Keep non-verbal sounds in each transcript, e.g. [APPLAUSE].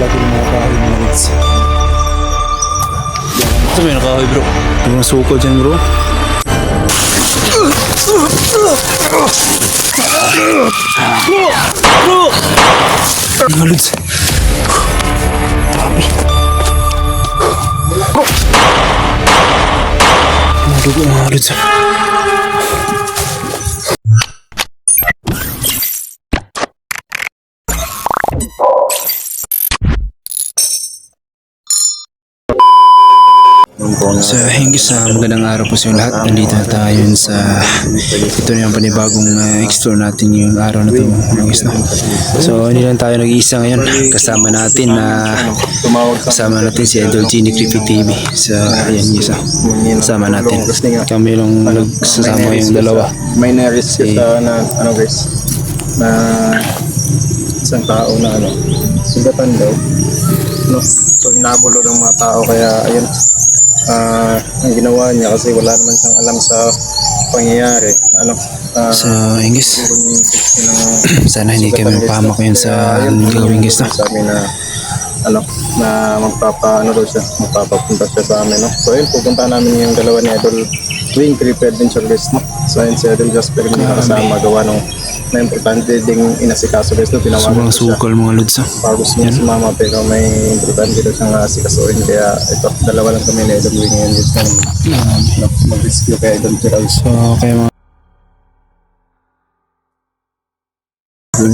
lalaki ng mga kahoy mga lods. Ito may nakahoy bro. Yung mga suko dyan bro. Mga lods. Grabe. Mga dugo mga lods. Sa hingis sa magandang araw po sa inyo lahat. Nandito na tayo sa ito na yung panibagong uh, explore natin yung araw na ito hingis no. So hindi lang tayo nag-iisa ngayon. Kasama natin na kasama natin si Idol Genie Creepy TV sa ayan isa. Kasama natin. Kami lang nagsasama yung dalawa. May na-risk Si- na, ano guys, na isang tao na ano, sugatan daw. No? So inabulo ng mga tao kaya ayun, ah ang ginawa niya kasi wala naman siyang alam sa pangyayari. Ano, ah, So ng [CLEARS THROAT] Sana hindi kami no? ngayon sa gagawin guys no. Sabi na ano, na magpapa ano daw siya, magpapapunta siya sa amin, no? So ayun, pupunta namin yung dalawa ni Idol Wing Creepy Adventure guys, no? So ayun, si Idol Jasper yung nakasama gawa nung na importante ding inasikaso guys, no? Tinawagan ko siya. sukal mga lods no. Pagos niya si mama pero may importante daw siyang asikasuin kaya ito, dalawa lang kami ni Idol Wing ngayon guys, no? Mag-rescue kay Idol Gerald. So kaya mga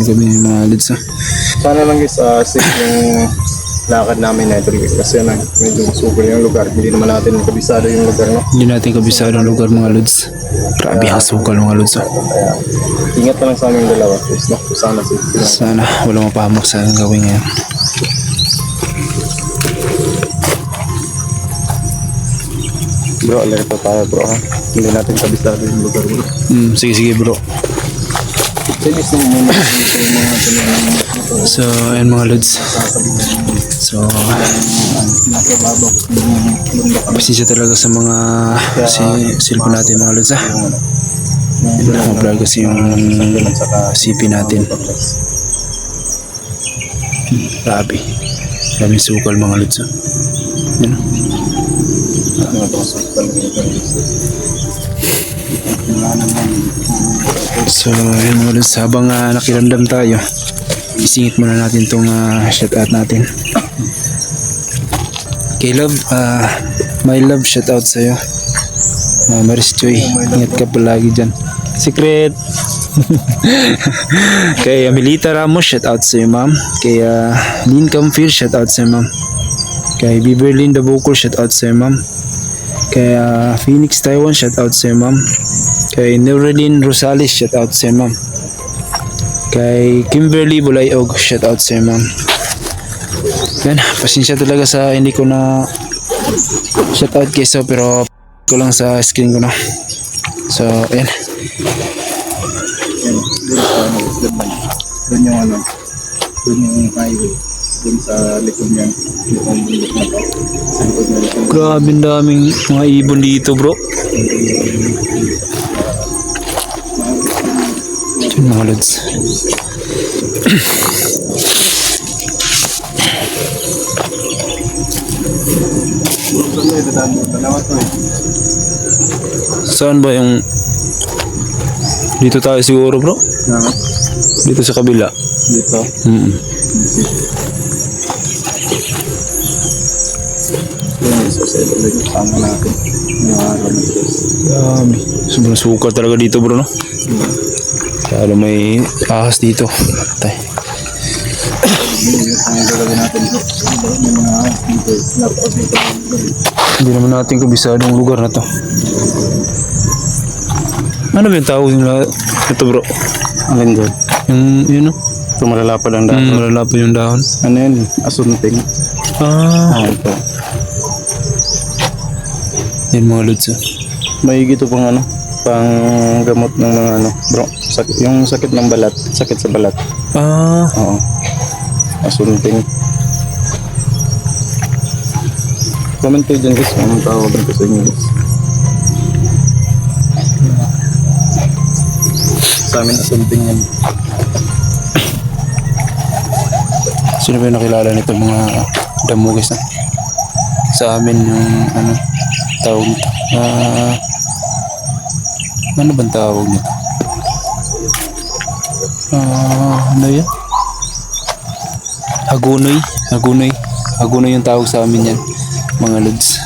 kami yung mga lods no. Sana lang guys, ah, safe yung lakad namin na ito kasi ano, medyo super yung lugar. Hindi naman natin kabisado yung lugar, no? Hindi natin kabisado ang lugar mga lods. Grabe ang sukal mga lods. oh. Ingat na lang sa aming dalawa, please, no? Sana safe. Sana walang mapahamak sa gawin ngayon. Bro, alert pa tayo bro, ha? Hindi natin kabisado yung lugar, bro. Hmm, sige sige bro. Sinis na muna dito yung mga tinanong So ayan mga lods. So pasensya talaga sa mga si, cellphone natin mga lods ha. Nakablog kasi yung CP natin. Grabe. Daming sukal mga lods ha. Yan. oh. Mga So mga lods. Habang uh, nakiramdam tayo, isingit muna natin itong uh, shout out natin. Kay Love, ah, my love shout out sa'yo. Uh, Maris Joy, ingat ka palagi dyan. Secret! [LAUGHS] Kay Amelita Ramos, shout out sa'yo ma'am. Kay uh, Lynn Camfil, shout out sa'yo ma'am. Kay Beverlyn Dabukol, shout out sa'yo ma'am. Kay ah, Phoenix Taiwan, shout out sa'yo ma'am. Kay Neurelin Rosales, shout out sa'yo ma'am. Kay Kimberly Bulayog, shout out sa'yo ma'am. Yan, pasensya talaga sa hindi ko na shout out keso pero ko lang sa screen ko na. So. Yan, sa. Dun yung ano, yung highway. Dun sa likod niyan, yung bundok na to. Sa likod niya, likod Grabe ang daming mga ibon dito bro. Yun mga lods. Saan ba yung... Dito tayo siguro bro? Na, Dito sa kabila. dito. Mm Yun, isa sa ilo lang yung tama natin. Yung araw na ito. Grabe. Sobrang sukal talaga dito bro no? Lalo may ahas dito. Tay. Hindi naman natin kabisado ang lugar na to. Ano ba yung tawag nila ito bro? Alin dyan? Yung, yun no? Ito malalapad ang Mm, daan. malalapad yung dahon. Ano yan? Asunting. Ah, Ah, ito. yan mga lods ah. May gito pang ano, pang gamot ng mga ano, bro. Sakit, yung sakit ng balat, sakit sa balat. Ah, Oo. Asunting. Comment kayo dyan guys, anong tawag ko sa inyo guys. Sa amin asunting yan. Sino ba yung nakilala nito mga damo guys na? Sa amin yung ano tawag nito. Ah, ano bang tawag nito? Ah, ano yan? Hagunoy. Hagunoy. Hagunoy yung tawag sa amin yan. Mga lods. [COUGHS]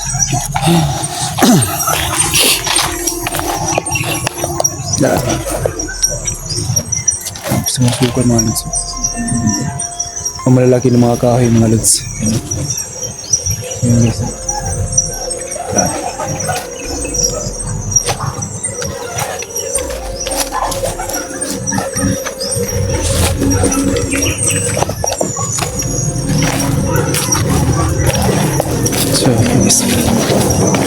Gusto mo sukan mga lods. Ang malalaki ng mga kahoy mga lods. Yan guys. So, guys.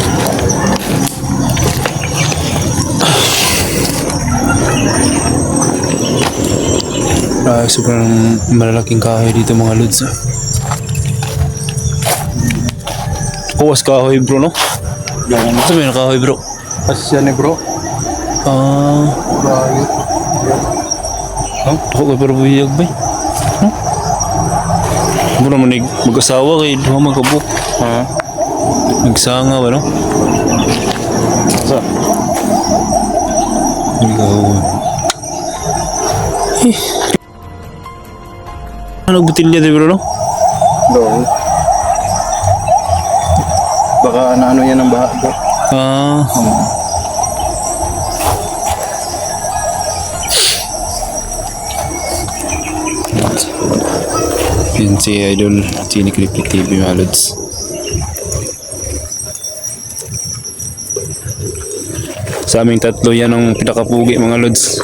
Ah, sobrang malalaking kahoy dito mga lods. ah. Kuwas kahoy bro no? Yan. Sabi na kahoy bro? Kasi yan eh bro. Ah, Bayot. ako kay pero buyag ba? Huh? Mo naman nig mag-asawa kay duha magkabuk. Ha? Nagsanga ba no? Sa? Ikaw. Eh. Ano butilya di bro no? Doon. Baka ano-ano yan ang baha bro. Ah, yun si Idol Chinik Reflect TV mga lods. Sa aming tatlo yan ang pinakapugi mga lods.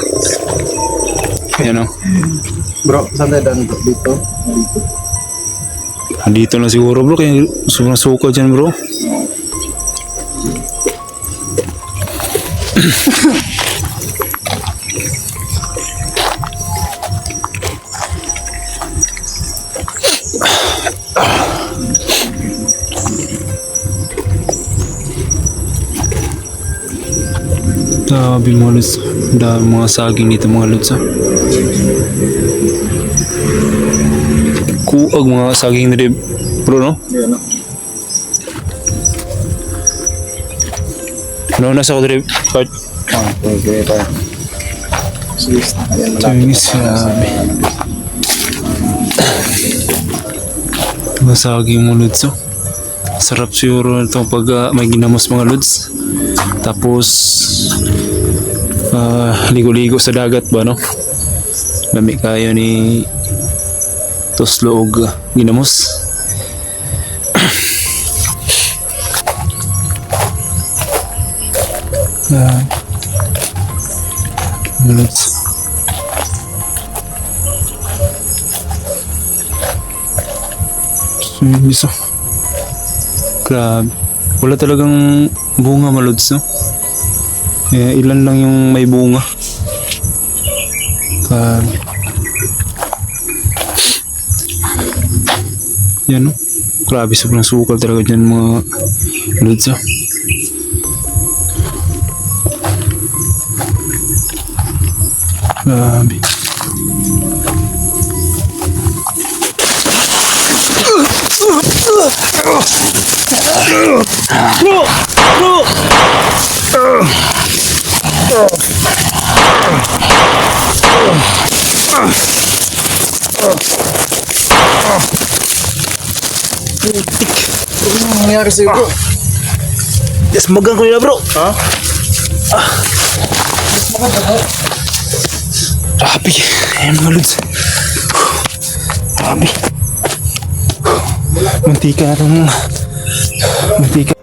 Yan o. Bro, saan tayo daan bro? Dito? Dito. Dito na siguro bro, kaya sobrang suka dyan bro. Grabe mga lods. Dami mga saging dito mga. Kuag mga saging na bro no? Yan o. Ano nasa ko dito part? Ah, okay tayo. Sige, ayan malapit. Grabe. Mga saging mo lods oh. Sarap siguro ito pag ah, may ginamos mga lods. Tapos ah, ligo-ligo sa dagat ba no? Lami kayo ni Toslo og ah, ginamos. Ah. Mga lods. Iso. Grabe. Wala talagang bunga malods, no? Eh, ilan lang yung may bunga. Grabe. Yan, no? Grabe, sobrang sukal talaga dyan mga lods, no? Grabe. Bro! Bro! Ano nangyari sa'yo bro? Yes, magang ko nila bro. Ha? Grabe. Ayan mga lods. Grabe. Mantika itong... Mantika.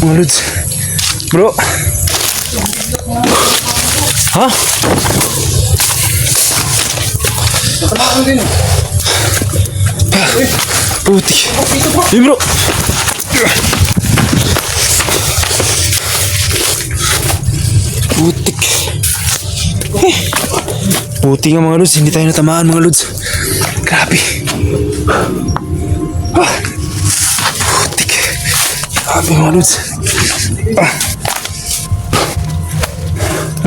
Mga lods. Bro. Ha? Nakalakan din. Putik. Eh bro. Putik. Eh. Putik nga mga lods. Hindi tayo natamaan mga lods. Grabe. Ah. Putik. Grabe mga lods. Ah.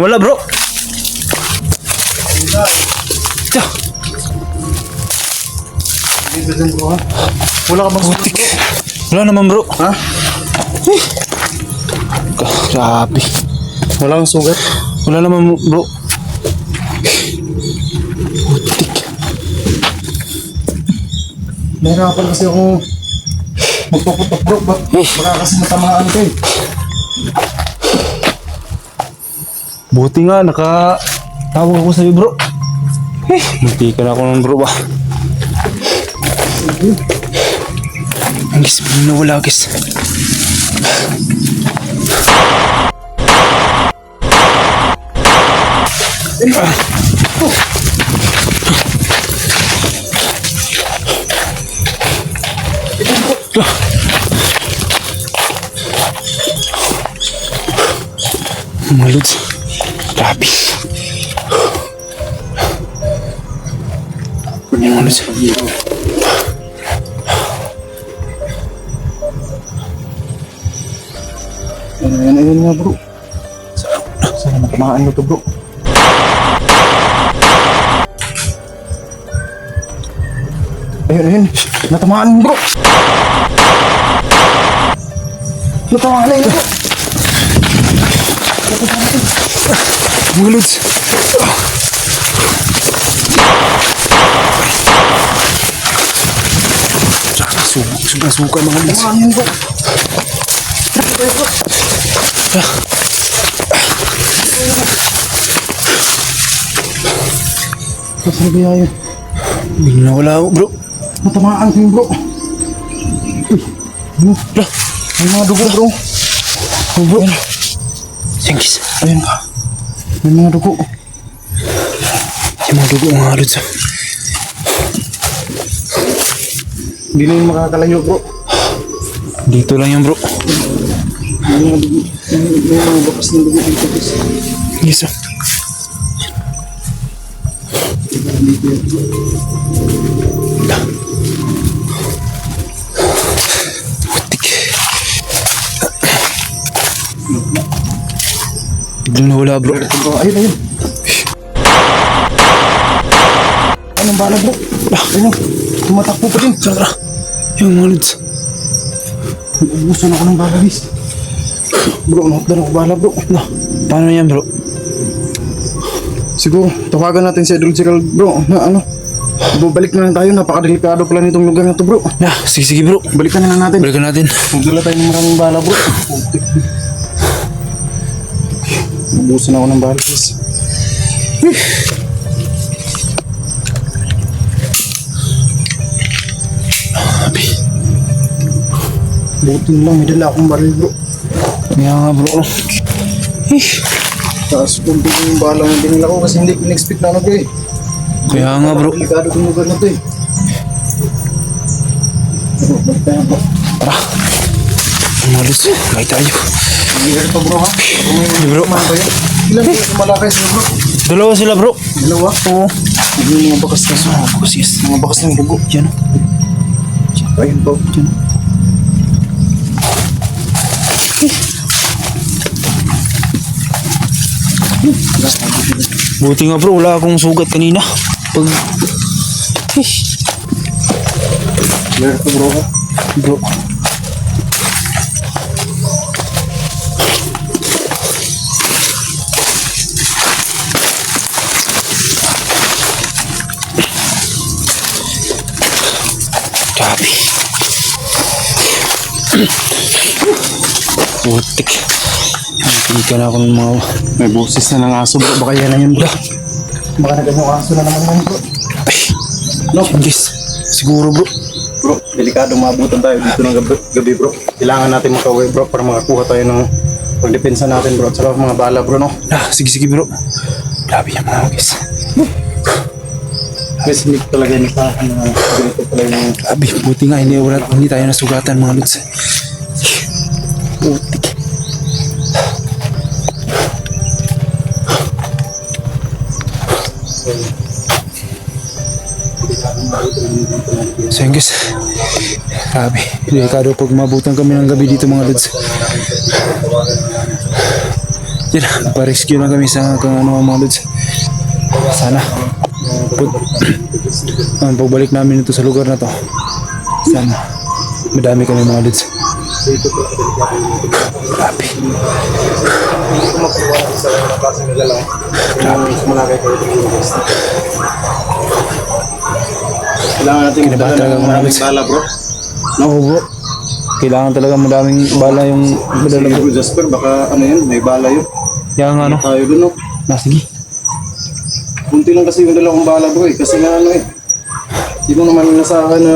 Wala bro. Tiyo. Dyan bro ha. Wala ka bang bro? Wala naman bro. Ha? Grabe. Wala kang sugat? Wala naman bro. Nahirapan kasi akong magpaputok bro. Ba baka kasi matamaan ka eh. Buti nga, naka... Tawag ako sa'yo bro. Eh, munti ka na ako ng bro ba. Ang gis, nawala gis. Mga lods. Grabe. Mga lods. Nga bro. Sana matamaan mo to bro. Ayun, ayun. Natamaan mo bro. Natamaan na yun bro. Mga lods. Suka, suka, suka mga lods. Natamaan yun bro. Sasabi yun. Bigla na wala ako bro. Natamaan ko bro. Uy, Bro, May mga dugo bro. oh bro. Singkis. Ayun pa. May mga dugo. Yung mga dugo mga lods. Hindi na yung makakalayo bro. Dito lang yan bro. Yes oh. Putik. Biglang nawala bro. Ayun, ayun. Anong bala bro? Ayun, tumatakbo pa din. Yung mga lods. Ubusan ako ng bala guys. Bro, nakakdan ako bala bro. No, paano yan bro? Siguro, tawagan natin si Idol Gerald bro. Na ano? Balik na lang tayo. Napakadelikado pala nitong lugar na to bro. Yeah, sige sige bro. Balikan na lang natin. Balikan natin. Magdala tayo ng maraming bala bro. [LAUGHS] Ubusan ako ng bala Buti na lang, may dala akong baril bro. Kaya nga bro. Tapos kunti yung bala na binila ko kasi hindi ko in-expect na ano bro eh. Kaya nga bro. Delikado itong lugar na to eh. Bro. Mga lods. May tayo. Hindi pa bro ha? Kung Hey, bro. mga ba yun? Ilan ba yung malakay sila bro? Dalawa sila bro. Dalawa? Oo. Yung mga bakas na Ah, bagus yes. Mga bakas ng dugo. Yan. Ayun bro. Yan. Buti nga bro, wala akong sugat kanina. Pag... Clear to bro ha? Bro. Grabe. [CLEARS THROAT] Putik. Hindi ka na ako ng mga... May boses na ng aso bro. Baka yan na yun bro. Baka naganyang aso na naman yan bro. Ay, no, English. Siguro bro. Bro, delikado maabutan tayo dito ng gabi, gabi bro. Kailangan natin makauwi bro para makakuha tayo ng pagdepensa natin bro. At saka mga bala bro no. Ah, sige sige bro. Grabe yan mga guys. Guys, hindi ko talaga inasahan na ganito pala yung Grabe, buti nga hindi, wala, hindi tayo nasugatan mga lods. Guys, grabe, delikado pag mabutan kami ng gabi dito mga lods. Yan, pa-rescue lang kami sa kung ano mga lods. Sana. Put, [CLEARS THROAT] ang pagbalik namin ito sa lugar na to. Sana madami kami mga dudes. Grabe. Kailangan natin Kinabahan magdala talaga ng mga maraming bala bro. Oo bro. Kailangan talaga madaming bala yung madala Sige bro. bro Jasper, baka ano yun, may bala yun. Yung ano. Tayo dun no. Na, sige. Kunti lang kasi yung dala kong bala bro eh. Kasi nga ano eh. Di mo naman nasa akin na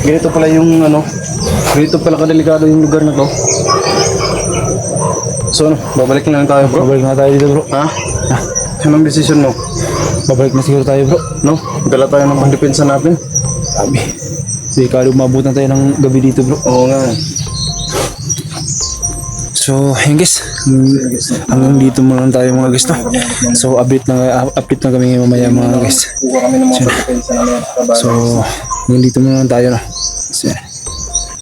ganito pala yung ano. Ganito pala kadelikado yung lugar na to. So ano, babalik na lang tayo bro. Babalik na tayo dito bro. Ha? Anong decision mo? Babalik na siguro tayo bro. No? Dala tayo ng pangdepensa natin. Grabe. Sige, kalo mabutan tayo ng gabi dito bro. Oo nga. So, yun guys. Hanggang dito muna lang tayo mga guys. No? So, update na, update na kami mamaya mga guys. So, hanggang dito muna lang tayo. No?